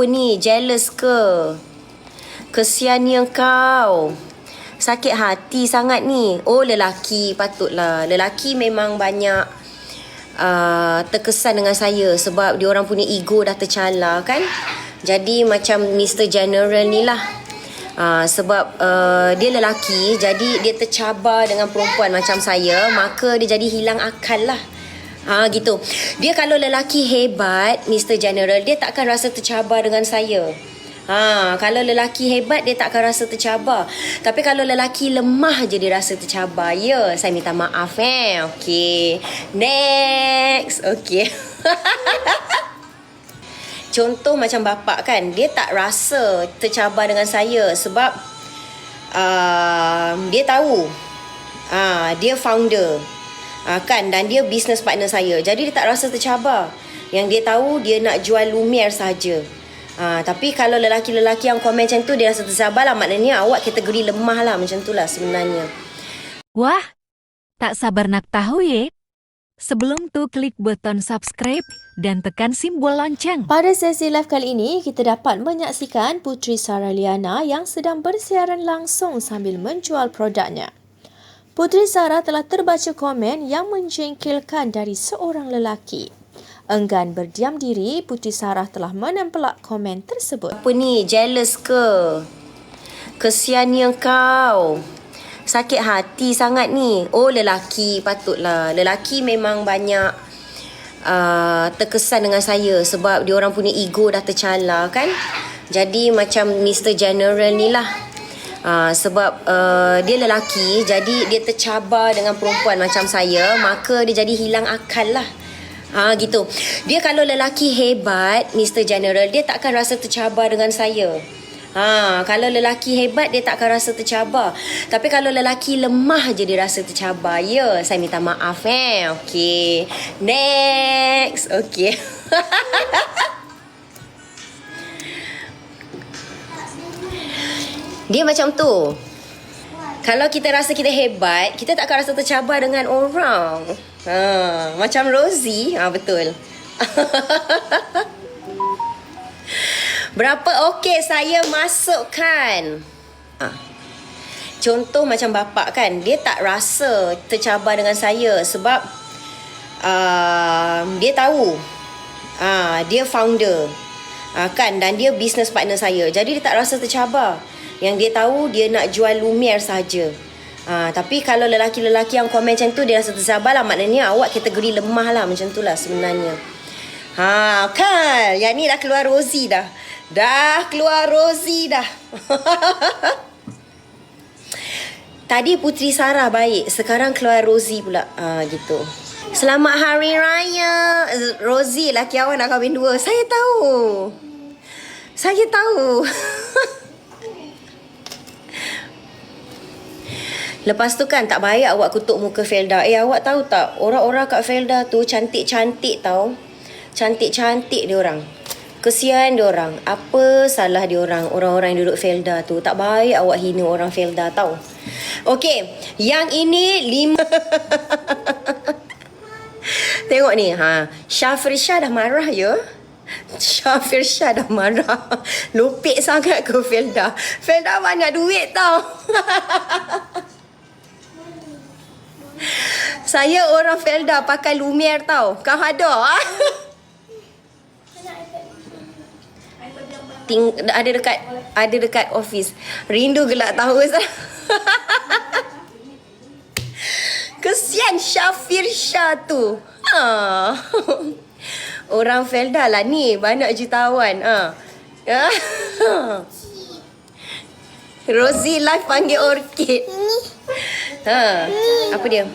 Apa ni? Jealous ke? Kesiannya kau. Sakit hati sangat ni. Oh, lelaki patutlah. Lelaki memang banyak uh, terkesan dengan saya sebab dia orang punya ego dah tercala kan. Jadi macam Mr. General ni lah. Uh, sebab uh, dia lelaki jadi dia tercabar dengan perempuan macam saya maka dia jadi hilang akal lah Ha gitu. Dia kalau lelaki hebat, Mr. General, dia takkan rasa tercabar dengan saya. Ha, kalau lelaki hebat dia takkan rasa tercabar. Tapi kalau lelaki lemah je dia rasa tercabar. Ya, saya minta maaf eh. Okey. Next. Okey. Contoh macam bapak kan, dia tak rasa tercabar dengan saya sebab uh, dia tahu uh, dia founder. Uh, kan dan dia business partner saya. Jadi dia tak rasa tercabar. Yang dia tahu dia nak jual Lumiere saja. Uh, tapi kalau lelaki-lelaki yang komen macam tu dia rasa tercabar lah maknanya awak kategori lemah lah macam tu lah sebenarnya. Wah, tak sabar nak tahu ye. Sebelum tu klik button subscribe dan tekan simbol lonceng. Pada sesi live kali ini, kita dapat menyaksikan Putri Sarah Liana yang sedang bersiaran langsung sambil menjual produknya. Putri Sarah telah terbaca komen yang menjengkelkan dari seorang lelaki. Enggan berdiam diri, Putri Sarah telah menempelak komen tersebut. Apa ni? Jealous ke? Kesiannya kau. Sakit hati sangat ni. Oh lelaki patutlah. Lelaki memang banyak uh, terkesan dengan saya sebab dia orang punya ego dah tercala kan. Jadi macam Mr. General ni lah. Uh, sebab uh, dia lelaki jadi dia tercabar dengan perempuan macam saya maka dia jadi hilang akal lah Ha gitu. Dia kalau lelaki hebat, Mr. General, dia takkan rasa tercabar dengan saya. Ha, kalau lelaki hebat dia takkan rasa tercabar. Tapi kalau lelaki lemah je dia rasa tercabar. Ya, saya minta maaf eh. Okey. Next. Okey. dia macam tu. Kalau kita rasa kita hebat, kita tak akan rasa tercabar dengan orang. Ha, macam Rosie, ha betul. Berapa okey saya masukkan? Ha. Contoh macam bapak kan, dia tak rasa tercabar dengan saya sebab uh, dia tahu uh, dia founder. Uh, kan dan dia business partner saya. Jadi dia tak rasa tercabar. Yang dia tahu dia nak jual Lumiere saja. Ha, tapi kalau lelaki-lelaki yang komen macam tu dia rasa tersabar lah maknanya awak kategori lemah lah macam tu lah sebenarnya. Ha kan yang ni dah keluar Rosie dah. Dah keluar Rosie dah. Tadi Putri Sarah baik, sekarang keluar Rosie pula. Ha gitu. Selamat Hari Raya. Rosie laki awak nak kahwin dua. Saya tahu. Saya tahu. Lepas tu kan tak baik awak kutuk muka Felda. Eh awak tahu tak orang-orang kat Felda tu cantik-cantik tau. Cantik-cantik dia orang. Kesian dia orang. Apa salah dia orang orang-orang yang duduk Felda tu. Tak baik awak hina orang Felda tau. Okey, yang ini lima Tengok ni ha. Syafir Shah dah marah ya. Syafir Shah dah marah. Lupik sangat ke Felda. Felda banyak duit tau. Saya orang Felda pakai Lumiere tau. Kau ada? Ting, ada dekat ada dekat office. Rindu gelak tahu Kesian Syafir Shah tu. Ha. Orang Felda lah ni. Banyak jutawan. Ha. Rosie live panggil Orchid. Ha. Apa dia?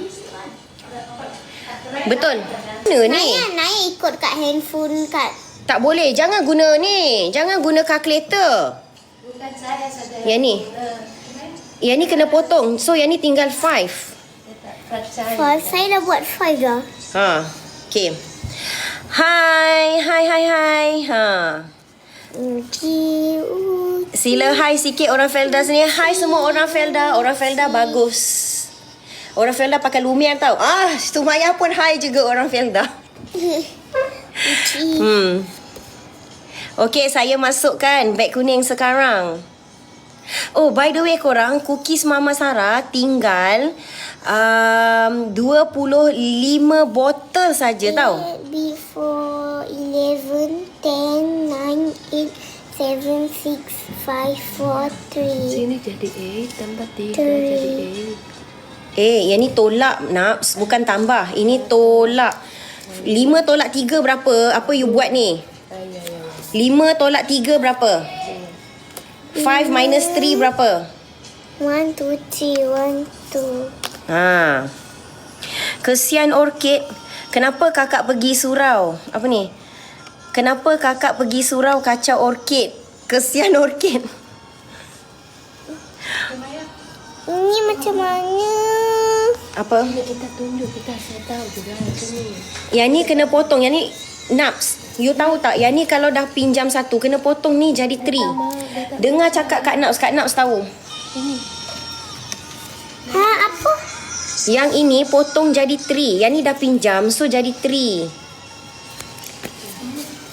Betul. Mana ni? Naya naik ikut kat handphone kat Tak boleh. Jangan guna ni. Jangan guna calculator. Yang ni. Yang ni kena potong. So yang ni tinggal 5. five. Saya dah buat five dah. Ha. Okay. Hai. Hai, hai, hai. Ha. Sila hai sikit orang Felda sini. Hai semua orang Felda. Orang Felda bagus. Orang Felda pakai Lumiere tau. Ah, Sumaya pun hai juga orang Felda. Hmm. Okey, saya masukkan beg kuning sekarang. Oh, by the way korang, cookies Mama Sarah tinggal um, 25 botol saja tau. Eight Before 11, 10, 9, 8, 7, 6, 5, 4, 3. Sini jadi 8 tambah 3 Three. jadi Eh, yang ni tolak Naps, bukan tambah. Ini tolak. 5 tolak 3 berapa? Apa you buat ni? 5 tolak 3 berapa? 5 minus 3 berapa? 1, 2, 3, 1, 2. Ha. Kesian orkid. Kenapa kakak pergi surau? Apa ni? Kenapa kakak pergi surau kacau orkid? Kesian orkid. Ini macam mana? Apa? Ini kita tunjuk kita saya tahu juga macam ni. Yang ni kena potong. Yang ni naps. You tahu tak? Yang ni kalau dah pinjam satu, kena potong ni jadi three. Dengar cakap Kak Naps. Kak Naps tahu. Ha, apa? Yang ini potong jadi three. Yang ni dah pinjam, so jadi three.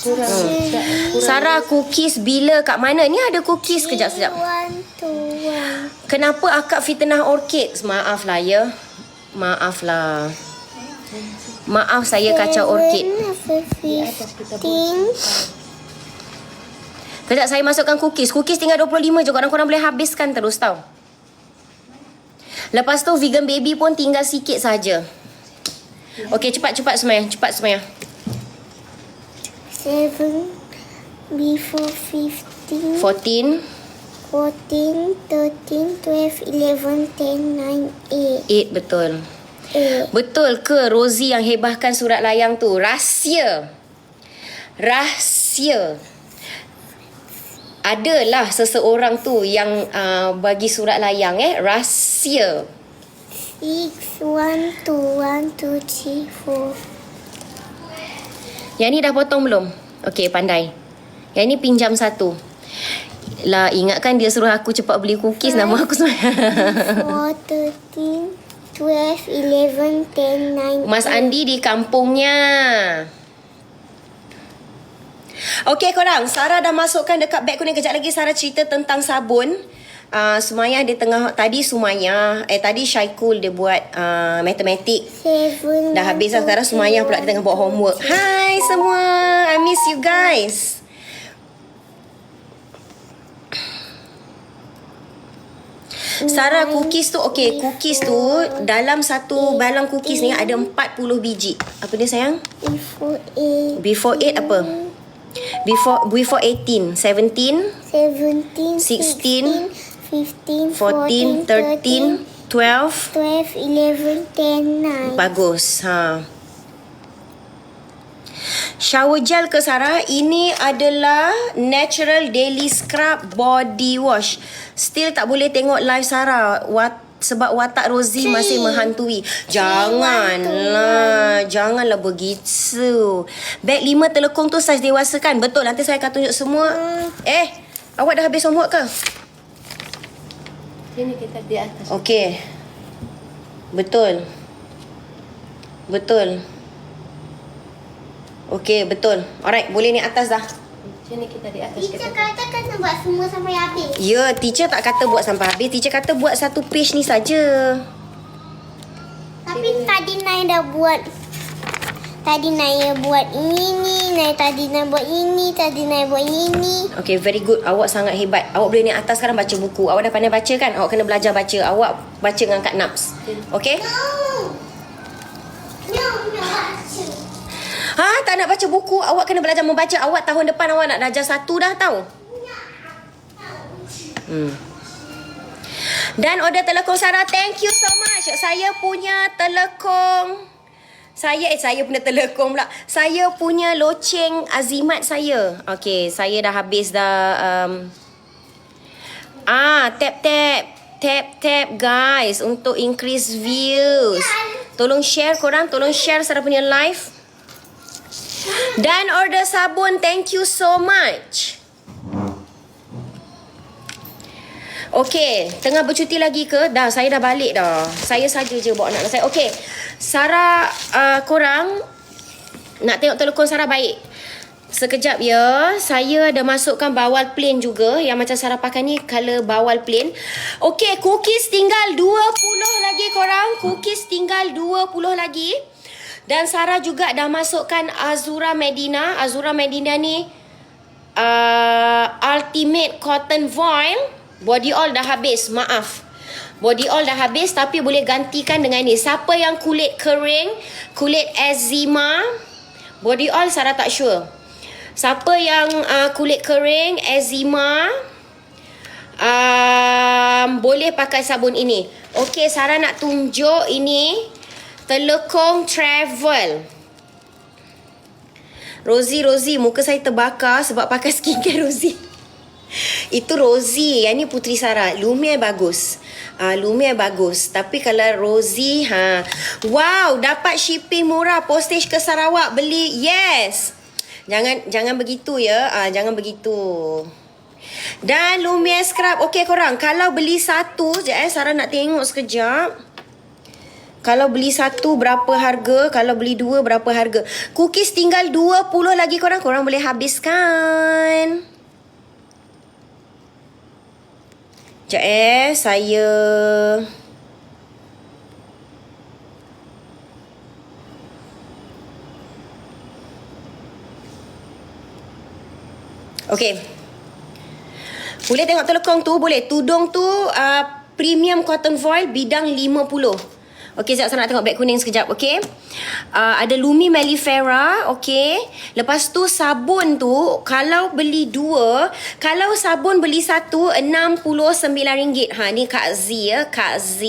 Kurang hmm. Sarah, cookies bila kat mana? Ni ada cookies. Kejap, sekejap. 1, 2, 1. Kenapa akak fitnah orchid? Maaf lah ya. Maaf lah. Maaf saya kacau orchid. 15. Kejap saya masukkan cookies. Cookies tinggal 25 je. Korang-korang boleh habiskan terus tau. Lepas tu vegan baby pun tinggal sikit saja. Okey cepat-cepat Sumaya. Cepat Sumaya. 7 before 15 14, 14 13 12 11 10 9 8 betul. 8 8 Betul ke Rosie yang hebahkan surat layang tu? Rahsia. Rahsia. Adalah seseorang tu yang uh, bagi surat layang eh. Rahsia. 6 1 2 1 2 3 4 Yang ni dah potong belum? Okey, pandai. Yang ni pinjam satu. Lah, ingatkan dia suruh aku cepat beli cookies. Nama aku sebenarnya. 4 13 12 11 10 9 Mas Andi di kampungnya. Okey korang, Sarah dah masukkan dekat beg kuning. Kejap lagi Sarah cerita tentang sabun. Uh, Sumaya dia tengah tadi Sumaya eh tadi Syaikul dia buat uh, matematik 7 Dah habis lah sekarang Sumaya pula dia tengah buat homework. Hai semua. I miss you guys. Sarah cookies tu okay cookies tu dalam satu balang cookies ni ada 40 biji. Apa dia sayang? Before 8 Before 8 apa? Before before 18, 17, 17 16, 15 14, 13, 12. 12 11 10 9 Bagus. Ha. Shower gel ke Sarah? Ini adalah natural daily scrub body wash. Still tak boleh tengok live Sarah. Wat, sebab watak Rosie masih menghantui. Janganlah. Janganlah begitu. Beg lima telekong tu saiz dewasa kan? Betul. Nanti saya akan tunjuk semua. Eh, awak dah habis homework ke? Sini kita di atas. Okey. Betul. Betul. Okey, betul. Alright, boleh ni atas dah. Sini kita di atas Teacher kita. kata kena buat semua sampai habis Ya, teacher tak kata buat sampai habis. Teacher kata buat satu page ni saja. Tapi tadi Nai dah buat Tadi Nai buat ini Nai tadi Nai buat ini Tadi Nai buat ini Okay, very good. Awak sangat hebat. Awak boleh ni atas sekarang baca buku. Awak dah pandai baca kan? Awak kena belajar baca. Awak baca dengan Kak Naps. Okay? No No, no baca Ha, tak nak baca buku. Awak kena belajar membaca. Awak tahun depan awak nak darjah satu dah tahu. Hmm. Dan order telekong Sarah, thank you so much. Saya punya telekong saya eh saya punya telekong pula. Saya punya loceng azimat saya. Okay, saya dah habis dah um, Ah, tap tap. Tap tap guys untuk increase views. Tolong share korang, tolong share Sarah punya live. Dan order sabun, thank you so much. Okay, tengah bercuti lagi ke? Dah, saya dah balik dah. Saya saja je bawa anak saya. Okay, Sarah, uh, korang nak tengok telekong Sarah baik. Sekejap ya. Saya dah masukkan bawal plain juga. Yang macam Sarah pakai ni color bawal plain. Okey, cookies tinggal 20 lagi korang. Cookies tinggal 20 lagi. Dan Sarah juga dah masukkan Azura Medina. Azura Medina ni uh, Ultimate Cotton Voile. Body oil dah habis. Maaf. Body oil dah habis tapi boleh gantikan dengan ni. Siapa yang kulit kering, kulit eczema, body oil Sarah tak sure. Siapa yang uh, kulit kering, eczema, um, boleh pakai sabun ini. Okey, Sarah nak tunjuk ini Telekong Travel. Rosie, Rosie, muka saya terbakar sebab pakai skincare Rosie. Itu Rosie, yang ni Putri Sarah. Lumiere bagus. Ah uh, Lumiere bagus. Tapi kalau Rosie, ha. Wow, dapat shipping murah postage ke Sarawak beli. Yes. Jangan jangan begitu ya. Ah uh, jangan begitu. Dan Lumiere scrub. Okey korang, kalau beli satu, sekejap eh Sarah nak tengok sekejap. Kalau beli satu berapa harga Kalau beli dua berapa harga Cookies tinggal 20 lagi korang Korang boleh habiskan Sekejap eh. Saya Okay Boleh tengok telekong tu? Boleh. Tudung tu uh, Premium cotton foil Bidang 50 Okey, sekejap saya nak tengok beg kuning sekejap, okey. Uh, ada Lumi Mellifera, okey. Lepas tu sabun tu, kalau beli dua, kalau sabun beli satu, RM69. Ha, ni Kak Z ya, Kak Z.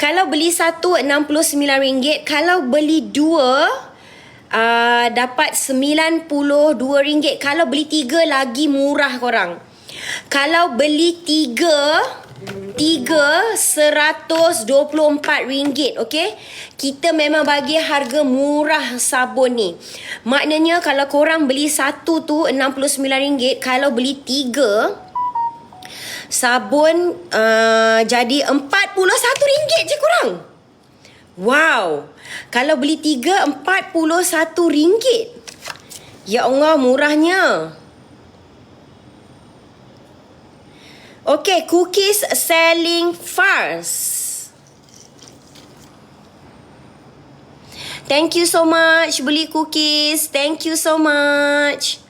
Kalau beli satu, RM69. Kalau beli dua, uh, dapat RM92. Kalau beli tiga, lagi murah korang. Kalau beli tiga, Tiga seratus dua puluh empat ringgit, okay? Kita memang bagi harga murah sabun ni. Maknanya kalau korang beli satu tu enam puluh sembilan ringgit, kalau beli tiga, sabun uh, jadi satu ringgit je korang. Wow. Kalau beli tiga, empat puluh satu ringgit. Ya Allah, murahnya. Okay, cookies selling fast. Thank you so much beli cookies. Thank you so much.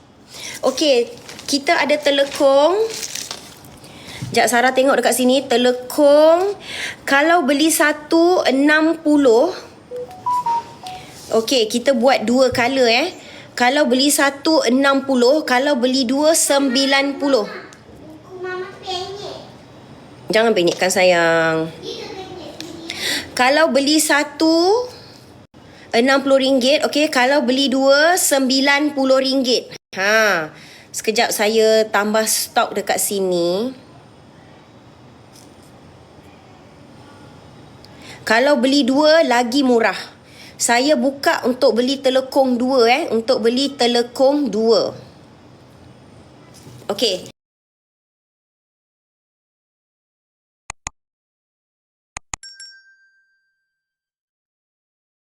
Okay, kita ada telekong. Sekejap Sarah tengok dekat sini. Telekong. Kalau beli satu, enam puluh. Okay, kita buat dua color eh. Kalau beli satu, enam puluh. Kalau beli dua, sembilan puluh. Jangan penyekkan sayang. Kalau beli satu RM60, okey. Kalau beli dua RM90. Ha. Sekejap saya tambah stok dekat sini. Kalau beli dua lagi murah. Saya buka untuk beli telekong dua eh. Untuk beli telekong dua. Okey.